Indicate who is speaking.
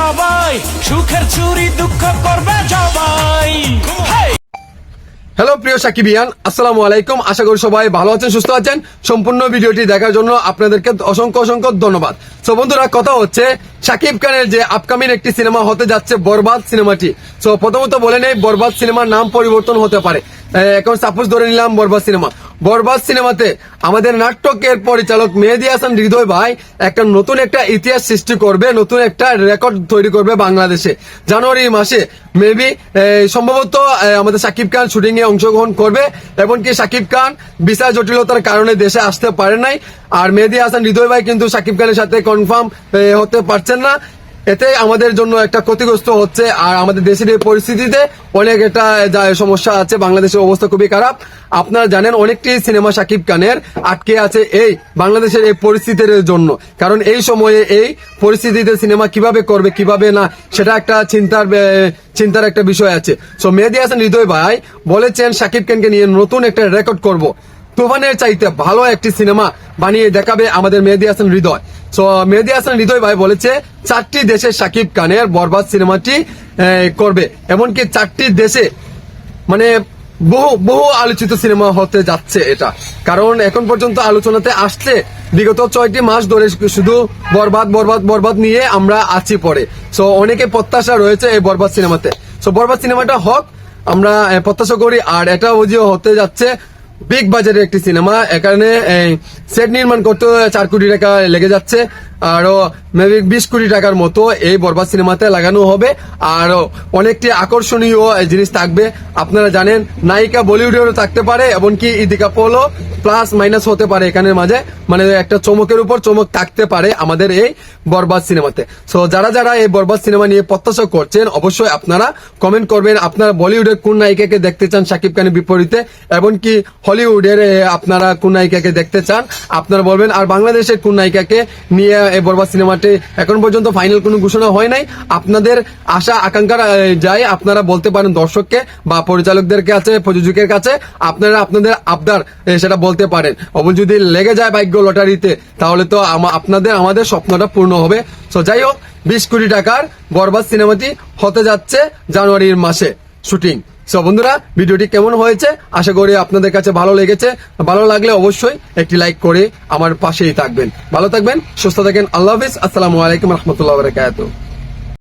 Speaker 1: সবাই, সুখের চুরি, দুঃখ করবে
Speaker 2: হ্যালো প্রিয় সাকিবিয়ান, আসসালামু আলাইকুম। আশা করি সবাই ভালো আছেন, সুস্থ আছেন। সম্পূর্ণ ভিডিওটি দেখার জন্য আপনাদেরকে অসংখ্য অসংখ্য ধন্যবাদ। তো বন্ধুরা, কথা হচ্ছে, সাকিব খানের যে আপকামিং একটি সিনেমা হতে যাচ্ছে বরবাদ সিনেমাটি। তো প্রথমত বলে নেই, বরবাদ সিনেমার নাম পরিবর্তন হতে পারে। এখন সাপোজ ধরে নিলাম বরবাদ সিনেমা বরবাদ সিনেমাতে আমাদের নাটকের পরিচালক মেহেদি হাসান হৃদয় ভাই একটা নতুন একটা ইতিহাস সৃষ্টি করবে, নতুন একটা রেকর্ড তৈরি করবে বাংলাদেশে। জানুয়ারি মাসে মেবি সম্ভবত আমাদের সাকিব খান শুটিং এ অংশগ্রহণ করবে, এমনকি সাকিব খান ভিসা জটিলতার কারণে দেশে আসতে পারে নাই। আর মেহেদি হাসান হৃদয় ভাই কিন্তু সাকিব খানের সাথে কনফার্ম হতে পারছেন না। এতে আমাদের জন্য একটা ক্ষতিগ্রস্ত হচ্ছে, আর আমাদের দেশের এই পরিস্থিতিতে অনেক একটা যা সমস্যা আছে, বাংলাদেশের অবস্থা খুবই খারাপ। আপনারা জানেন অনেকটি সিনেমা সাকিব খানের আটকে আছে এই বাংলাদেশের এই পরিস্থিতির জন্য। কারণ এই সময়ে এই পরিস্থিতিতে সিনেমা কীভাবে করবে, কীভাবে না, সেটা একটা চিন্তার চিন্তার একটা বিষয় আছে। সো মেহেদি হাসান হৃদয় ভাই বলেছেন, সাকিব খানকে নিয়ে নতুন একটা রেকর্ড করব। তুফানের চাইতে ভালো একটি সিনেমা বানিয়ে দেখাবে আমাদের মেহেদি হাসান হৃদয়। সো মেহেদি হাসান হৃদয় ভাই বলেছে, চারটি দেশে সাকিব খানের বরবাদ সিনেমাটি করবে। এমনকি চারটি দেশে মানে বহু বহু আলোচিত সিনেমা হতে যাচ্ছে এটা। কারণ এখন পর্যন্ত আলোচনাতে আসছে, বিগত ছয়টি মাস ধরে শুধু বরবাদ বরবাদ বরবাদ নিয়ে আমরা আছি পরে। সো অনেকে প্রত্যাশা রয়েছে এই বরবাদ সিনেমাতে। সো বরবাদ সিনেমাটা হোক, আমরা প্রত্যাশা করি, আর এটা যে হতে যাচ্ছে বিগ বাজারের একটি সিনেমা। এখানে সেট নির্মাণ করতে চার কোটি টাকা লেগে যাচ্ছে। আরও মেবি বিশ কোটি টাকার মতো এই বরবাদ সিনেমাতে লাগানো হবে। আর অনেকটি আকর্ষণীয় জিনিস থাকবে। আপনারা জানেন, নায়িকা বলিউডেরও থাকতে পারে, এমনকি ইদিকা পোলও প্লাস মাইনাস হতে পারে এখানের মাঝে। মানে একটা চমকের উপর চমক থাকতে পারে আমাদের এই বরবাদ সিনেমাতে। সো যারা যারা এই বরবাদ সিনেমা নিয়ে প্রত্যাশা করছেন, অবশ্যই আপনারা কমেন্ট করবেন, আপনারা বলিউডের কোন নায়িকাকে দেখতে চান শাকিব খানের বিপরীতে? এমনকি হলিউডের আপনারা কোন নায়িকাকে দেখতে চান? আপনারা বলবেন, আর বাংলাদেশের কোন নায়িকাকে নিয়ে এই বরবাদ সিনেমাটি এখন পর্যন্ত ফাইনাল কোনো ঘোষণা হয় নাই। আপনাদের আশা, আকাঙ্ক্ষা যায় আপনারা বলতে পারেন দর্শককে বা পরিচালকদের কাছে প্রযোজকের কাছে, আপনারা আপনাদের আবদার সেটা বলতে পারেন। অবশ্য যদি লেগে যায় ভাগ্য লটারিতে, তাহলে তো আপনাদের, আমাদের স্বপ্নটা পূর্ণ হবে। তো যাই হোক, বিশ কোটি টাকার বরবাদ সিনেমাটি হতে যাচ্ছে জানুয়ারির মাসে, শুটিং। সো বন্ধুরা, ভিডিওটি কেমন হয়েছে? আশা করি আপনাদের কাছে ভালো লেগেছে। ভালো লাগলে অবশ্যই একটি লাইক করে আমার পাশেই থাকবেন। ভালো থাকবেন, সুস্থ থাকেন। আল্লাহ হাফিজ। আসসালামু আলাইকুম রহমতুল্লাহ বারকাতুহ।